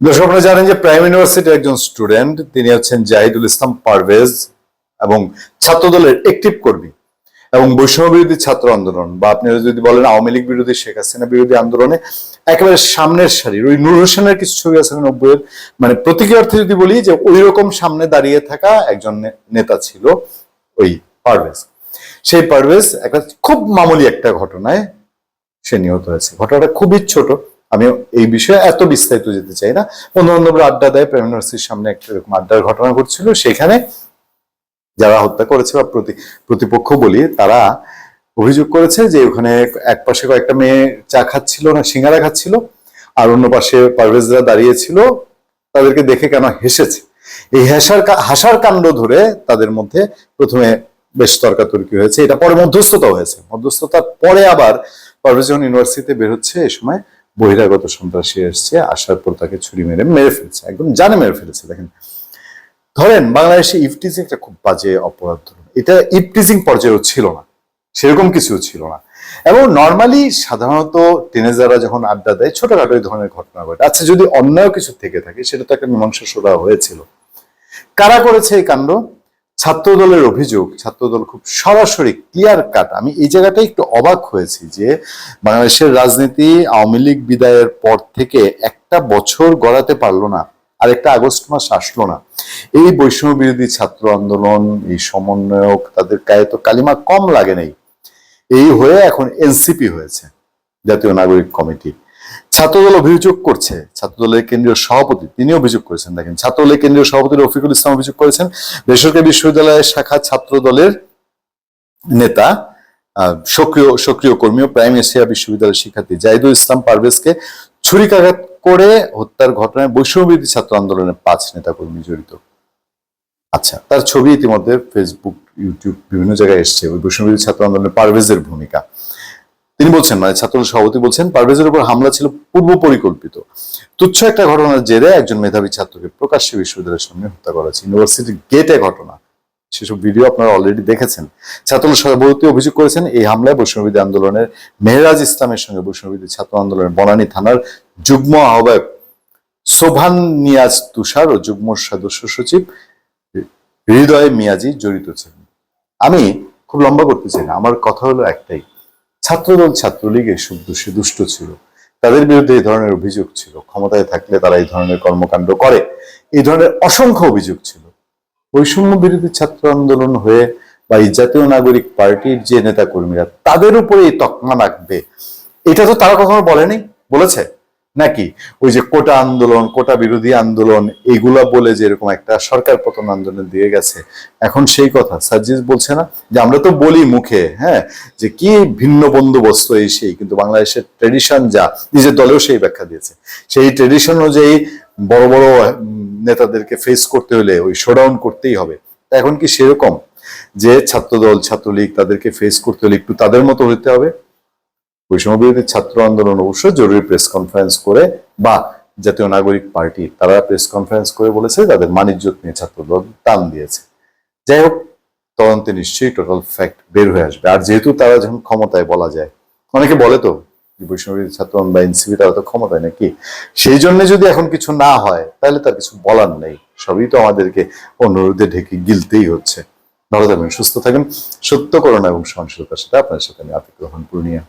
দর্শক, আপনারা জানেন যে প্রাইম ইউনিভার্সিটির একজন স্টুডেন্ট, তিনি হচ্ছেন জাহিদুল ইসলাম পারভেজ এবং ছাত্রদলের একটিভ কর্মী এবং বৈষম্য বিরোধী ছাত্র আন্দোলন বা আপনারা যদি বলেন আওয়ামী লীগ বিরোধী, শেখ হাসিনা বিরোধী আন্দোলনে একেবারে সামনের সারির, ওই নূর হোসেনের কিছু ছবি আছে নব্বইয়ের মানে প্রতীকী অর্থে যদি বলি যে ওই রকম সামনে দাঁড়িয়ে থাকা একজন নেতা ছিল ওই পারভেজ। সেই পারভেজ একটা খুব মামুলি একটা ঘটনায় সে নিহত হয়েছে। ঘটনাটা খুবই ছোট। আমি এই বিষয়ে এত বিস্তারিত যেতে চাই না। বন্ধু বান্ধবরা আড্ডা দেয়, প্রেম ইউনিভার্সিটির সামনে একটা এরকম আড্ডার ঘটনা ঘটছিল। সেখানে যারা হত্যা করেছে বা প্রতি, প্রতিপক্ষ বলি, তারা অভিযোগ করেছে যে ওখানে এক পাশে কয়েকটা মেয়ে চা খাচ্ছিল না, সিঙ্গারা খাচ্ছিল, আর অন্য পাশে পারভেজরা দাঁড়িয়েছিল, তাদেরকে দেখে কেন হেসেছে? এই হেসার হাসার কাণ্ড ধরে তাদের মধ্যে প্রথমে বেশ তর্কাতর্কি হয়েছে। এটা পরে মধ্যস্থতা হয়েছে। মধ্যস্থতার পরে আবার পারভেজ ইউনিভার্সিটিতে বের হচ্ছে এই সময় বহিরাগত সন্ত্রাসী এসছে, আসার পর তাকে ছুরি মেরে মেরে ফেলছে, একদম জানে মেরে ফেলেছে, দেখেন। ধরেন বাংলাদেশে ইফটিজিং একটা খুব বাজে অপরাধ এটা ইফটিজিং পর্যায়েও ছিল না, সেরকম কিছু ছিল না। এবং নর্মালি সাধারণত টিনেজাররা যখন আড্ডা দেয়, ছোটখাটো এই ধরনের ঘটনা ঘটে। আচ্ছা যদি অন্যায় কিছু থেকে থাকে, সেটা তো একটা মীমাংসা সোধা হয়েছিল। কারা করেছে এই কাণ্ড? ছাত্র দলের অভিযোগ, ছাত্রদল খুব সরাসরি ক্লিয়ার কাট আমি এই জায়গাটাই একটু অবাক হয়েছি যে বাংলাদেশের রাজনীতি আওয়ামী লীগ বিদায়ের পর থেকে একটা বছর গড়াতে পারল না, আর একটা আগস্ট মাস আসলো না। এই বৈষম্য বিরোধী ছাত্র আন্দোলন, এই সমন্বয়ক, তাদের গায়ে তো কালিমা কম লাগে নাই। এই হয়ে এখন এনসিপি হয়েছে, জাতীয় নাগরিক কমিটি। ছাত্রদল অভিযোগ করছে, ছাত্রদলের কেন্দ্রীয় সভাপতি তিনি অভিযোগ করেছেন, দেখেন, ছাত্রদলের কেন্দ্রীয় সভাপতি রফিকুল ইসলাম অভিযোগ করেছেন, বেসরকারি বিশ্ববিদ্যালয়ের শাখা ছাত্রদলের নেতা সক্রিয় সক্রিয় কর্মী প্রাইম এশিয়া বিশ্ববিদ্যালয়ের শিক্ষার্থী জাহিদুল ইসলাম পারভেজকে ছুরিকাঘাত করে হত্যার ঘটনায় বৈষম্যবিরোধী ছাত্র আন্দোলনের পাঁচ নেতা কর্মী জড়িত। আচ্ছা তার ছবি ইতিমধ্যে ফেসবুক ইউটিউব বিভিন্ন জায়গায় এসছে, ওই বৈষম্যবিরোধী ছাত্র আন্দোলনের পারভেজের ভূমিকা। তিনি বলছেন মানে ছাত্র সভাপতি বলছেন, পারভেজের উপর হামলা ছিল পূর্ব পরিকল্পিত। তুচ্ছ একটা ঘটনার জেরে একজন মেধাবী ছাত্রকে প্রকাশ্যে বিশ্ববিদ্যালয়ের সামনে হত্যা করা হয়েছে। ইউনিভার্সিটির গেটে ঘটনা। সেসব ভিডিও আপনারা অলরেডি দেখেছেন। ছাত্র সভাপতি অভিযোগ করেছেন, এই হামলায় বৈষ্ণববিধি আন্দোলনের মেহরাজ ইসলামের সঙ্গে বৈষ্ণববিধি ছাত্র আন্দোলনের বনানী থানার যুগ্ম আহ্বায়ক সোভান নিয়াজ তুষার ও যুগ্ম সদস্য সচিব হৃদয় মিয়াজি জড়িত ছিলেন। আমি খুব লম্বা করতে চাই না, আমার কথা হলো একটাই। ছাত্রদল ছাত্রলীগ এসব দোষে দুষ্ট ছিল। তাদের বিরুদ্ধে এই ধরনের অভিযোগ ছিল। ক্ষমতায় থাকলে তারা এই ধরনের কর্মকাণ্ড করে। এই ধরনের অসংখ্য অভিযোগ ছিল। বৈষম্য বিরোধী ছাত্র আন্দোলন হয়ে বা এই জাতীয় নাগরিক পার্টির যে নেতা কর্মীরা তাদের উপরে এই তকমা রাখবে এটা তো তারা কখনো বলেনি? বলেছে? নাকি? ওই যে কোটা আন্দোলন, কোটা বিরোধী আন্দোলন, এগুলা বলে যে এরকম একটা সরকার পতন আন্দোলন দিয়ে গেছে। এখন সেই কথা, সার্জিস বলছে না? যে আমরা তো বলি মুখে হ্যাঁ? যে কি ভিন্ন বন্দোবস্ত এই সেই, কিন্তু বাংলাদেশের ট্রেডিশন যা, নিজের দলেও সেই ব্যাখ্যা দিয়েছে। সেই ট্রেডিশন অনুযায়ী বড় বড় নেতাদেরকে ফেস করতে হলে, ওই শোডাউন করতেই হবে। এখন কি সেরকম? যে ছাত্রদল, ছাত্রলীগ তাদেরকে ফেস করতে হলে একটু তাদের মতো হতে হবে? বৈষম্য ছাত্র আন্দোলন অবশ্য জরুরি প্রেস কনফারেন্স করে, বা জাতীয় নাগরিক পার্টি, তারা প্রেস কনফারেন্স করে বলেছে, তাদের মানিজ্যত নিয়ে ছাত্রদল টান দিয়েছে। যাই হোক, তদন্তে নিশ্চয়ই টোটাল ফ্যাক্ট বের হয়ে আসবে। আর যেহেতু তারা যখন ক্ষমতায় বলা যায়, অনেকে বলে তো বিরোধী ছাত্র বা এনসিপি তারা তো ক্ষমতায় নাকি? সেই জন্য যদি এখন কিছু না হয়, তাহলে তার কিছু বলার নেই। সবই তো আমাদেরকে অনুরোধে ঢেকে গিলতেই হচ্ছে। ভালো থাকবেন, সুস্থ থাকেন সত্য করোনা এবং সহনশীলতার সাথে আপনার সাথে আমি আতিক রহমান, পূর্ণিয়া।